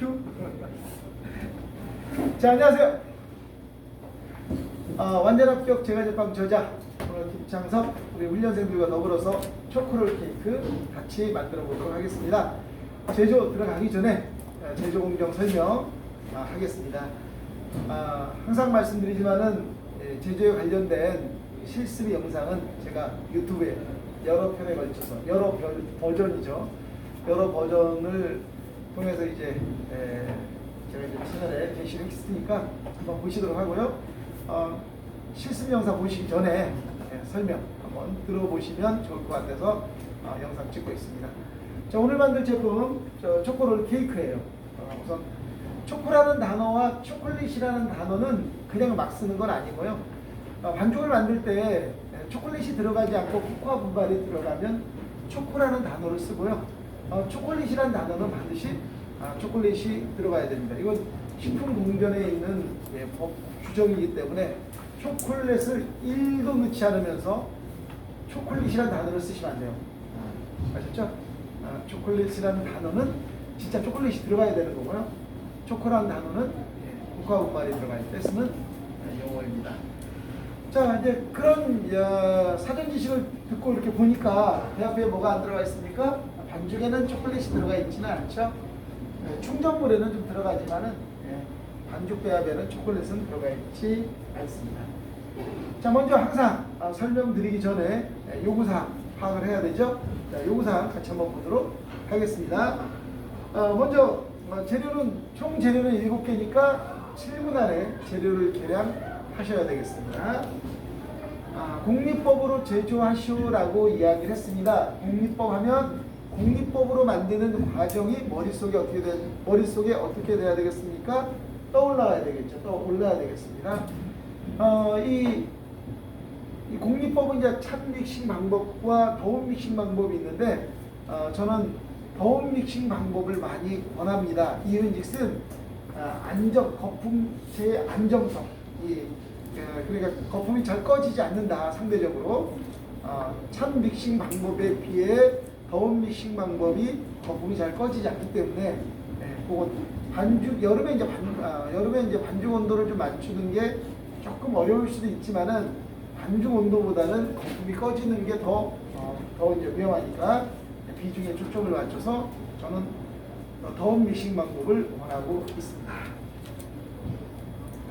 큐. 자, 안녕하세요. 아, 완전 합격 제과제빵 저자 오늘 김창섭 우리 훈련생들과 더불어서 초코롤 케이크 같이 만들어 보도록 하겠습니다. 제조 들어가기 전에 아, 제조 공정 설명 아, 하겠습니다. 아, 항상 말씀드리지만은 예, 제조에 관련된 실습 영상은 제가 유튜브에 여러 편에 걸쳐서 여러 별- 버전이죠. 여러 버전을 통해서 이제 에, 제가 이제 채널에 게시를 했으니까 한번 보시도록 하고요. 어, 실습 영상 보시기 전에 예, 설명 한번 들어보시면 좋을 것 같아서 어, 영상 찍고 있습니다. 자, 오늘 만들 제품 저 초코롤 케이크예요. 어, 우선 초코라는 단어와 초콜릿이라는 단어는 그냥 막 쓰는 건 아니고요. 어, 반죽을 만들 때 예, 초콜릿이 들어가지 않고 코코아 분말이 들어가면 초코라는 단어를 쓰고요. 어, 초콜릿이라는 단어는 반드시 아, 초콜릿이 들어가야 됩니다. 이건 식품공변에 있는 예, 법 규정이기 때문에 초콜릿을 1도 넣지 않으면서 초콜릿이라는 단어를 쓰시면 안 돼요. 아, 아셨죠? 아, 초콜릿이라는 단어는 진짜 초콜릿이 들어가야 되는 거고요. 초코라는 단어는 예, 코코아 분말이 들어갈 때 쓰는 아. 자 이제 그런 어, 사전 지식을 듣고 이렇게 보니까 배 앞에 뭐가 안 들어가 있습니까? 반죽에는 초콜릿이 들어가 있지는 않죠. 예, 충전물에는 좀 들어가지만은 예, 반죽 배합에는 초콜릿은 들어가 있지 않습니다. 자 먼저 항상 어, 설명드리기 전에 예, 요구사항 파악을 해야 되죠. 자, 요구사항 같이 한번 보도록 하겠습니다. 어, 먼저 어, 재료는 총 재료는 7개니까 7분 안에 재료를 계량하셔야 되겠습니다. 아, 공리법으로 제조하시오라고 이야기를 했습니다. 공리법 하면 공리법으로 만드는 과정이 머릿속에 어떻게 돼, 머릿속에 어떻게 돼야 되겠습니까? 떠올라야 되겠죠. 떠올라야 되겠습니다. 어, 이, 이 공리법은 이제 찬 믹싱 방법과 더운 믹싱 방법이 있는데 어, 저는 더운 믹싱 방법을 많이 권합니다. 이유인즉슨 아, 안정 거품체의 안정성 이 어, 그러니까 거품이 잘 꺼지지 않는다 상대적으로 어, 찬 믹싱 방법에 비해 더운 믹싱 방법이 거품이 잘 꺼지지 않기 때문에 예, 그건 반죽 여름에 이제 반 아, 여름에 이제 반죽 온도를 좀 맞추는 게 조금 어려울 수도 있지만은 반죽 온도보다는 거품이 꺼지는 게더 어, 더 이제 위험하니까 비중에 초점을 맞춰서 저는 어, 더운 믹싱 방법을 원하고 있습니다.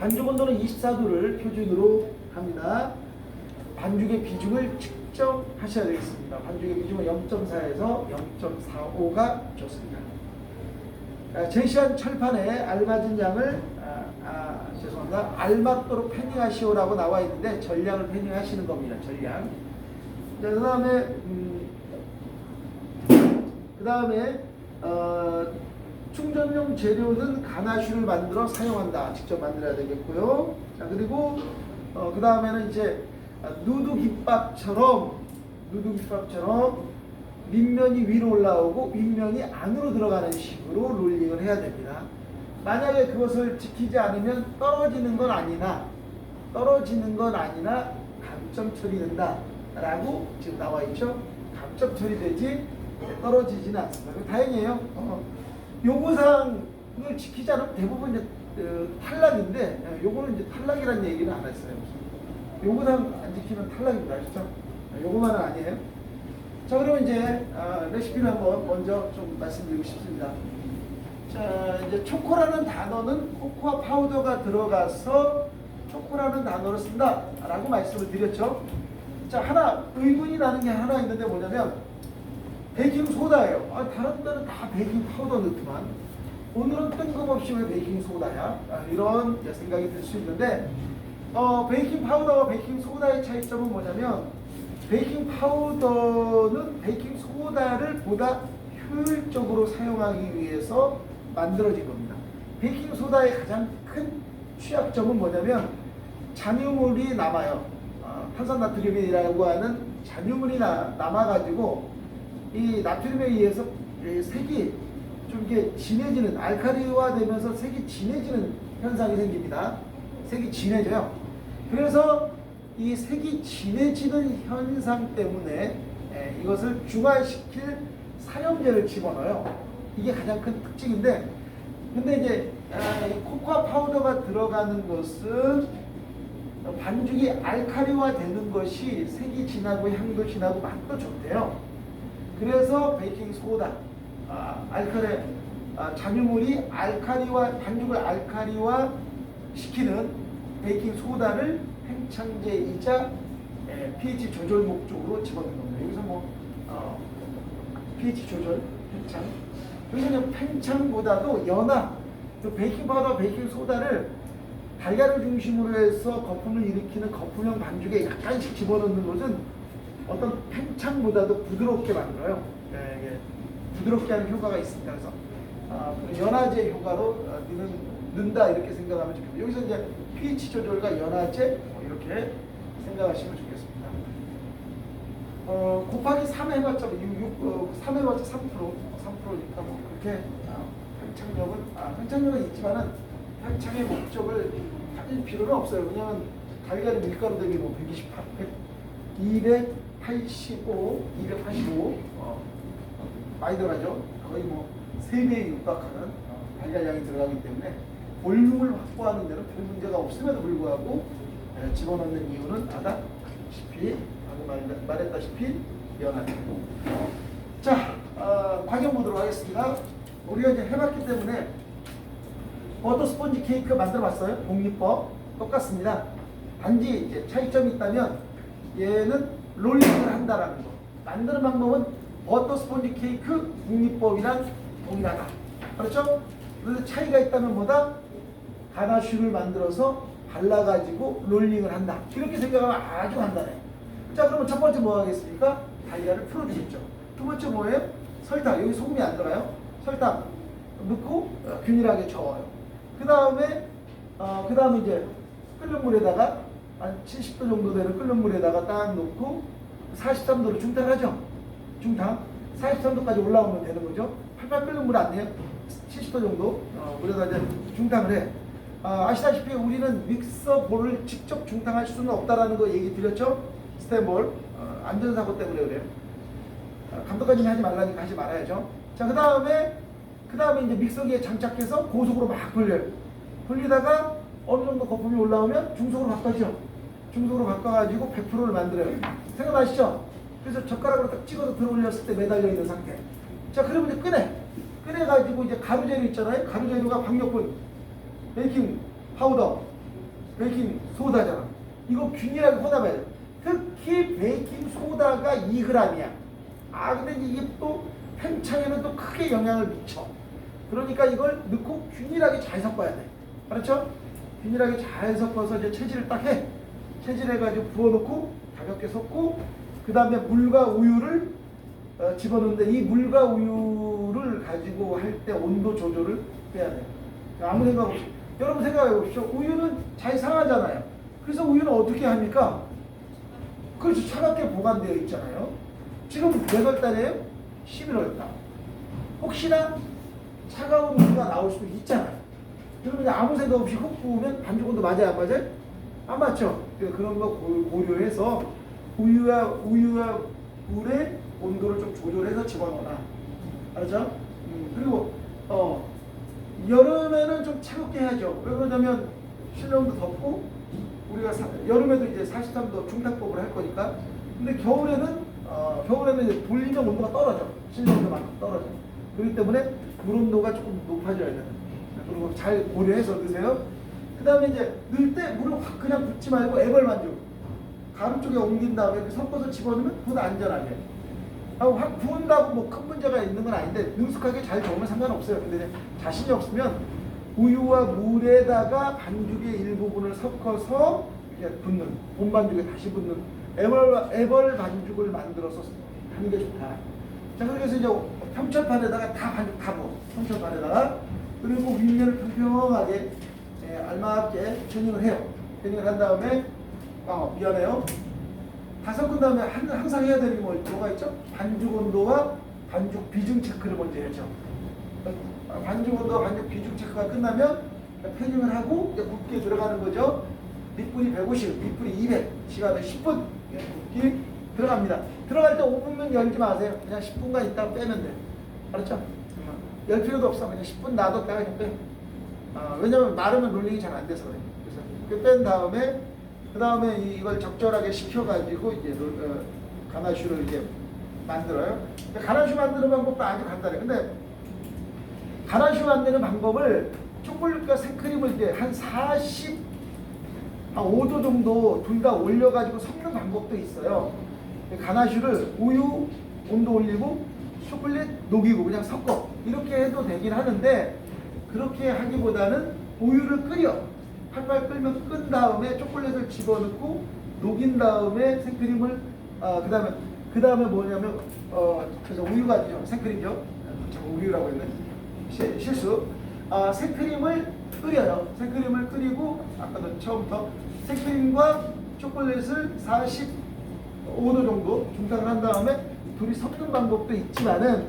반죽 온도는 24도를 표준으로 합니다. 반죽의 비중을 측정하셔야 되겠습니다. 반죽의 비중은 0.4에서 0.45가 좋습니다. 아, 제시한 철판에 알맞은 양을 아, 아, 죄송합니다. 알맞도록 패닝하시오라고 나와 있는데 전량을 패닝하시는 겁니다. 전량. 자, 그다음에 음, 그다음에 어, 충전용 재료는 가나슈를 만들어 사용한다. 직접 만들어야 되겠고요. 자 그리고 어, 그 다음에는 이제 아, 누드 김밥처럼 누드 김밥처럼 밑면이 위로 올라오고 윗면이 안으로 들어가는 식으로 롤링을 해야 됩니다. 만약에 그것을 지키지 않으면 떨어지는 건 아니나 떨어지는 건 아니나 감점 처리된다 라고 지금 나와 있죠. 감점 처리되지 떨어지지는 않습니다. 다행이에요. 어. 요구사항을 지키지 않으면 대부분 이제 어, 탈락인데 어, 요거는 이제 탈락이라는 얘기는 안 했어요. 요구사항 안 지키면 탈락입니다. 아시죠? 어, 요거만은 아니에요. 자 그러면 이제 아, 레시피를 한번 먼저 좀 말씀드리고 싶습니다. 자 이제 초코라는 단어는 코코아 파우더가 들어가서 초코라는 단어를 쓴다 라고 말씀을 드렸죠. 자 하나 의문이 나는 게 하나 있는데 뭐냐면 베이킹 소다예요. 아, 다른 데는 다 베이킹 파우더 넣더만 오늘은 뜬금없이 왜 베이킹 소다야? 아, 이런 생각이 들 수 있는데 어, 베이킹 파우더와 베이킹 소다의 차이점은 뭐냐면 베이킹 파우더는 베이킹 소다를 보다 효율적으로 사용하기 위해서 만들어진 겁니다. 베이킹 소다의 가장 큰 취약점은 뭐냐면 잔유물이 남아요. 어, 탄산나트륨이라고 하는 잔유물이 나, 남아가지고 이 나트륨에 의해서 이 색이 좀 이게 진해지는 알카리화 되면서 색이 진해지는 현상이 생깁니다. 색이 진해져요. 그래서 이 색이 진해지는 현상 때문에 에, 이것을 중화시킬 사염제를 집어넣어요. 이게 가장 큰 특징인데 근데 이제 아, 이 코코아 파우더가 들어가는 것은 반죽이 알카리화 되는 것이 색이 진하고 향도 진하고 맛도 좋대요. 그래서 베이킹 소다, 아, 알카리, 아, 잔유물이 알카리화 반죽을 알카리화 시키는 베이킹 소다를 팽창제이자 예, pH 조절 목적으로 집어넣는 겁니다. 여기서 뭐 어, pH 조절, 팽창. 여기서는 팽창보다도 연화, 그 베이킹 파우더, 베이킹 소다를 달걀을 중심으로 해서 거품을 일으키는 거품형 반죽에 약간씩 집어넣는 것은 어떤 팽창보다도 부드럽게 만들어요. 예, 예. 부드럽게 하는 효과가 있습니다. 그래서 아, 그 연화제 효과로 어, 넣 는다 이렇게 생각하면 좋겠습니다. 여기서 이제 pH 조절과 연화제 뭐 이렇게 생각하시면 좋겠습니다. 어, 곱하기 3 해봤자 6, 6, 어, 3 해봤자 3% 3%니까 뭐 그렇게 아, 팽창력은 아, 팽창력은 있지만은 팽창의 목적을 가질 필요는 없어요. 왜냐하면 달걀의 밀가루 대비 뭐 128, 100, 285, 285 어, 많이 들어가죠. 거의 뭐 3배에 육박하는 어, 달걀량이 들어가기 때문에 볼륨을 확보하는 데는 별 문제가 없음에도 불구하고 에, 집어넣는 이유는 아다시피 말했다시피 연하죠. 자, 어, 과경 보도록 하겠습니다. 우리가 이제 해봤기 때문에 버터 스펀지 케이크 만들어봤어요. 독립법 똑같습니다. 단지 이제 차이점이 있다면 얘는 롤링을 한다라는 거. 만드는 방법은 버터 스펀지 케이크 독립법이랑 동일하다. 그렇죠? 그래서 차이가 있다면 뭐다? 가나슈를 만들어서 발라가지고 롤링을 한다. 이렇게 생각하면 아주 간단해. 자, 그러면 첫 번째 뭐 하겠습니까? 달걀을 풀어주겠죠. 두 번째 뭐예요? 설탕. 여기 소금이 안 들어가요. 설탕 넣고 어, 균일하게 저어요. 그 다음에 어, 그 다음에 이제 끓는 물에다가 한 70도 정도 되는 끓는 물에다가 딱 넣고 43도로 중탕하죠. 중탕. 43도까지 올라오면 되는 거죠. 팔팔 끓는 물 안 돼요. 70도 정도 어, 물에다 이제 중탕을 해. 아, 아시다시피 우리는 믹서 볼을 직접 중탕할 수는 없다라는 거 얘기 드렸죠. 스탠볼 어, 안전사고 때문에 그래요. 아, 감독관님이 하지 말라니까 하지 말아야죠. 자, 그 다음에, 그 다음에 이제 믹서기에 장착해서 고속으로 막 돌려요. 돌리다가 어느 정도 거품이 올라오면 중속으로 바꿔죠. 중속으로 바꿔가지고 100%를 만들어요. 생각나시죠? 그래서 젓가락으로 딱 찍어서 들어 올렸을 때 매달려 있는 상태. 자, 그러면 이제 꺼내. 꺼내가지고 이제 가루재료 있잖아요. 가루재료가 박력분, 베이킹 파우더, 베이킹 소다잖아. 이거 균일하게 혼합해야 돼. 특히 베이킹 소다가 2g이야. 아 근데 이게 또 팽창에는 또 크게 영향을 미쳐. 그러니까 이걸 넣고 균일하게 잘 섞어야 돼. 그렇죠? 균일하게 잘 섞어서 이제 체질을 딱 해. 체질해가지고 부어놓고 가볍게 섞고 그 다음에 물과 우유를 어, 집어넣는데 이 물과 우유를 가지고 할 때 온도 조절을 해야 돼. 아무 생각 없이. 여러분 생각해 보십시오. 우유는 잘 상하잖아요. 그래서 우유는 어떻게 합니까? 그렇죠. 차갑게 보관되어 있잖아요. 지금 몇 월 달이에요? 11월 달. 혹시나 차가운 우유가 나올 수도 있잖아요. 그러면 아무 생각 없이 훅 부으면 반죽 온도 맞아요? 안 맞아요? 안 맞죠? 그러니까 그런 거 고- 고려해서 우유와, 우유와 물의 온도를 좀 조절해서 집어넣어라. 알았죠? 음, 그리고, 어, 여름에는 좀 차갑게 해야죠. 왜 그러냐면 실내온도 덥고 우리가 사- 여름에도 이제 43도 중탁법을 할 거니까. 근데 겨울에는 어, 겨울에는 이제 돌리면 온도가 떨어져. 실내 온도만큼 떨어져. 그렇기 때문에 물 온도가 조금 높아져야 되는. 그리고 잘 고려해서 넣으세요. 그 다음에 이제 넣을 때 물을 확 그냥 붓지 말고 애벌 만족. 가루 쪽에 옮긴 다음에 이렇게 섞어서 집어넣으면 보다 안전하게. 확 부은다고 뭐 큰 문제가 있는 건 아닌데 능숙하게 잘 저으면 상관없어요. 근데 이제 자신이 없으면 우유와 물에다가 반죽의 일부분을 섞어서 이렇게 붓는 본 반죽에 다시 붓는 애벌 애벌 반죽을 만들어서 하는 게 좋다. 자 해서 이제 평철판에다가 다 반죽 다 부어 평철판에다가 그리고 윗면을 평평하게 예, 알맞게 튜닝을 해요. 튜닝을 한 다음에 아 미안해요. 다 섞은 다음에 한- 항상 해야 되는 게 뭐, 뭐가 있죠? 반죽 온도와 반죽 비중 체크를 먼저 해야죠. 어, 반죽 온도와 반죽 비중 체크가 끝나면 패닝을 하고 굽게 들어가는 거죠. 밑불이 150, 밑불이 200, 시간은 10분 예, 굽기 들어갑니다. 들어갈 때 5분만 열지 마세요. 그냥 10분간 있다가 빼면 돼. 알았죠? 열 필요도 없어. 그냥 10분 놔뒀다가 빼. 아, 왜냐면 마르면 롤링이 잘 안 돼서 그래. 그래서 그뺀 다음에 그 다음에 이걸 적절하게 식혀가지고 이제 롤, 어, 가나슈를 이제 만들어요. 가나슈 만드는 방법도 아주 간단해. 근데 가나슈 만드는 방법을 초콜릿과 생크림을 이제 한 40, 한 5도 정도 둘 다 올려가지고 섞는 방법도 있어요. 가나슈를 우유 온도 올리고 초콜릿 녹이고 그냥 섞어 이렇게 해도 되긴 하는데 그렇게 하기보다는 우유를 끓여 팔팔 끓면 끈 다음에 초콜릿을 집어넣고 녹인 다음에 생크림을 아 그다음에 그 다음에 뭐냐면 어 그래서 우유가 아니죠 생크림이죠 우유라고 했네 시- 실수 아 생크림을 끓여요 생크림을 끓이고 아까도 처음부터 생크림과 초콜릿을 45도 정도 중탕을 한 다음에 둘이 섞는 방법도 있지만은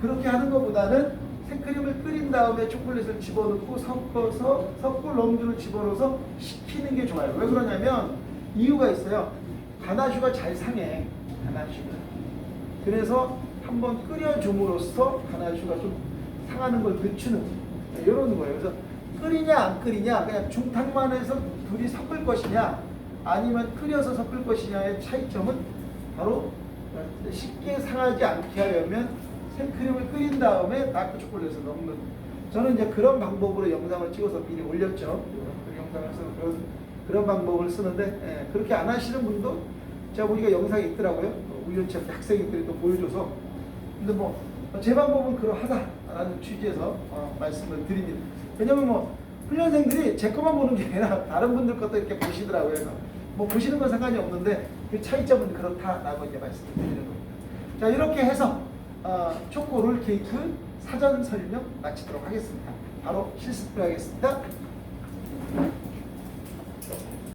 그렇게 하는 것보다는 생크림을 끓인 다음에 초콜릿을 집어넣고 섞어서 섞고 럼주를 집어넣어서 식히는 게 좋아요. 왜 그러냐면 이유가 있어요. 가나슈가 잘 상해. 가나슈가. 그래서 한번 끓여줌으로써 가나슈가 좀 상하는 걸 늦추는 이런 거예요. 그래서 끓이냐 안 끓이냐 그냥 중탕만 해서 둘이 섞을 것이냐 아니면 끓여서 섞을 것이냐의 차이점은 바로 쉽게 상하지 않게 하려면 생크림을 끓인 다음에 다크 초콜릿을 넣는 저는 이제 그런 방법으로 영상을 찍어서 미리 올렸죠. 그 영상을 써서 그런, 그런 방법을 쓰는데 예, 그렇게 안 하시는 분도 제가 보니까 영상이 있더라고요. 어, 우연치 않게 학생들이 또 보여줘서 근데 뭐 제 방법은 그러하다라는 취지에서 어, 말씀을 드립니다. 왜냐면 뭐 훈련생들이 제 것만 보는 게 아니라 다른 분들 것도 이렇게 보시더라고요. 그래서 뭐 보시는 건 상관이 없는데 그 차이점은 그렇다라고 이제 말씀을 드리는 겁니다. 자 이렇게 해서 어, 초코 롤 케이크 사전 설명 마치도록 하겠습니다. 바로 실습 들어가겠습니다.